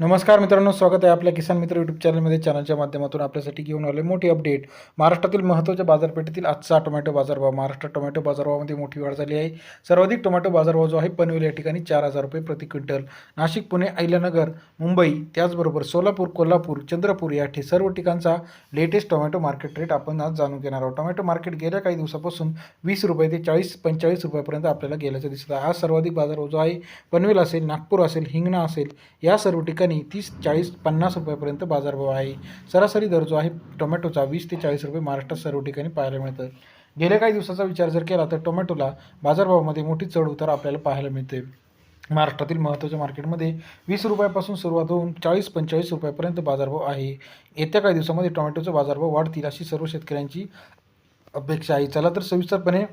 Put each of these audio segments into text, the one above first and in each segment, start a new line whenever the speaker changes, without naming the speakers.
नमस्कार मित्रांनो स्वागत आहे आपल्या किसान मित्र यूट्यूब चॅनलमध्ये चॅनलच्या माध्यमातून आपल्यासाठी घेऊन आले मोठी अपडेट महाराष्ट्रातील महत्त्वाच्या बाजारपेठेतील आजचा टोमॅटो बाजारभाव. महाराष्ट्र टोमॅटो बाजारभावामध्ये मोठी वाढ झाली आहे. सर्वाधिक टोमॅटो बाजारभाव जो आहे पनवेल या ठिकाणी चार हजार रुपये प्रति क्विंटल. नाशिक पुणे अहिल्यानगर मुंबई त्याचबरोबर सोलापूर कोल्हापूर चंद्रपूर या ठे सर्व ठिकाणचा लेटेस्ट टोमॅटो मार्केट रेट आपण आज जाणून घेणार आहोत. टोमॅटो मार्केट गेल्या काही दिवसापासून वीस रुपये ते चाळीस पंचेचाळीस रुपयापर्यंत आपल्याला गेल्याचं दिसत आहे. आज सर्वाधिक बाजारभाव जो आहे पनवेल असेल नागपूर असेल हिंगणा असेल या सर्व ठिकाणी तीस चाळीस पन्नास रुपयापर्यंत बाजारभाव आहे. सरासरी दर जो आहे टोमॅटोचा वीस ते चाळीस रुपये महाराष्ट्रात सर्व ठिकाणी पाहायला मिळतं. गेल्या काही दिवसाचा विचार जर केला तर टोमॅटोला बाजारभावामध्ये मोठी चढ उतार आपल्याला पाहायला मिळते. महाराष्ट्रातील महत्त्वाच्या मार्केटमध्ये वीस रुपयापासून सुरुवात होऊन चाळीस पंचेचाळीस रुपयापर्यंत बाजारभाव आहे. येत्या काही दिवसामध्ये टोमॅटोचा बाजारभाव वाढतील अशी सर्व शेतकऱ्यांची अपेक्षा आहे. चला तर सविस्तरपणे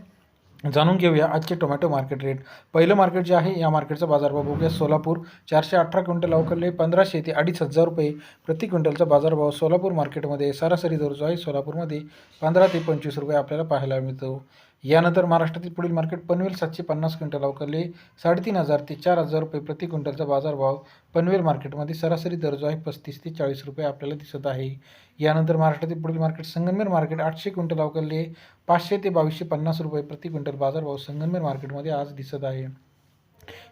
जाणून घेऊया आजचे टोमॅटो मार्केट रेट पहिलं मार्केट जे आहे या मार्केटचा बाजारभाव बघूया. सोलापूर चारशे अठरा क्विंटल अवकरले पंधराशे ते अडीच हजार रुपये प्रति क्विंटलचा बाजारभाव सोलापूर मार्केटमध्ये सरासरी दर जो आहे सोलापूरमध्ये पंधरा ते पंचवीस रुपये आपल्याला पाहायला मिळतो. यानंतर महाराष्ट्रातील पुढील मार्केट पनवेल सातशे पन्नास क्विंटल अवकरले साडेतीन हजार ते चार हजार रुपये प्रति क्विंटलचा बाजारभाव पनवेल मार्केटमध्ये सरासरी दर जो आहे पस्तीस ते चाळीस रुपये आपल्याला दिसत आहे. यानंतर महाराष्ट्रातील पुढील मार्केट संगमनेर मार्केट आठशे क्विंटल अवकरले पाचशे ते बावीसशे पन्नास रुपये प्रति क्विंटल बाजारभाव संगमनेर मार्केटमध्ये आज दिसत आहे.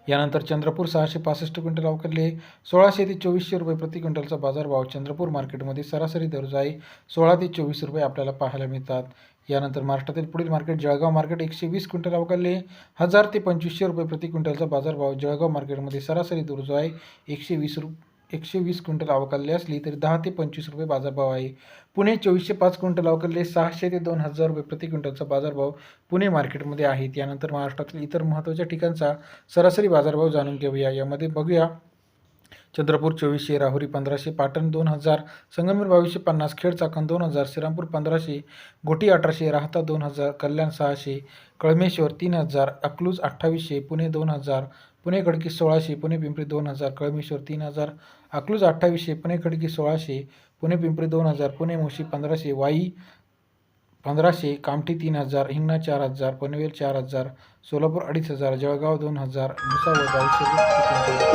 यानंतर चंद्रपूर सहाशे पासष्ट क्विंटल अवकरले सोळाशे ते चोवीसशे रुपये प्रति क्विंटलचा बाजारभाव चंद्रपूर मार्केटमध्ये सरासरी दर आहे सोळा ते चोवीस रुपये आपल्याला पाहायला मिळतात. यानंतर महाराष्ट्रातील पुढील मार्केट जळगाव मार्केट एकशे वीस क्विंटल अवकाले हजार ते पंचवीसशे रुपये प्रति क्विंटलचा बाजारभाव जळगाव मार्केटमध्ये सरासरी दर आहे एकशे वीस रुपये एकशे वीस क्विंटल अवकालले असली तरी दहा ते पंचवीस रुपये बाजारभाव आहे. पुणे चोवीसशे पाच क्विंटल अवकालले सहाशे ते दोन हजार रुपये प्रति क्विंटलचा बाजारभाव पुणे मार्केटमध्ये आहे. त्यानंतर महाराष्ट्रातील इतर महत्त्वाच्या ठिकाणचा सरासरी बाजारभाव जाणून घेऊया. यामध्ये बघूया चंद्रपूर चोवीसशे राहुरी पंधराशे पाटण दोन हजार संगमेर बावीसशे पन्नास खेड चाकण दोन हजार श्रीरामपूर पंधराशे गोटी अठराशे राहता दोन हजार कल्याण सहाशे कळमेश्वर तीन हजार अकलूज अठ्ठावीसशे पुणे दोन हजार पुणे खडकी सोळाशे पुणे पिंपरी दोन हजार कळमेश्वर तीन हजार अकलूज अठ्ठावीसशे पुणे खडकी सोळाशे पुणे पिंपरी दोन हजार पुणे मोशी पंधराशे वाई पंधराशे कामठी तीन हजार हिंगणा चार हजार पनवेल चार हजार सोलापूर अडीच हजार जळगाव दोन हजार भुसावळ बावीसशे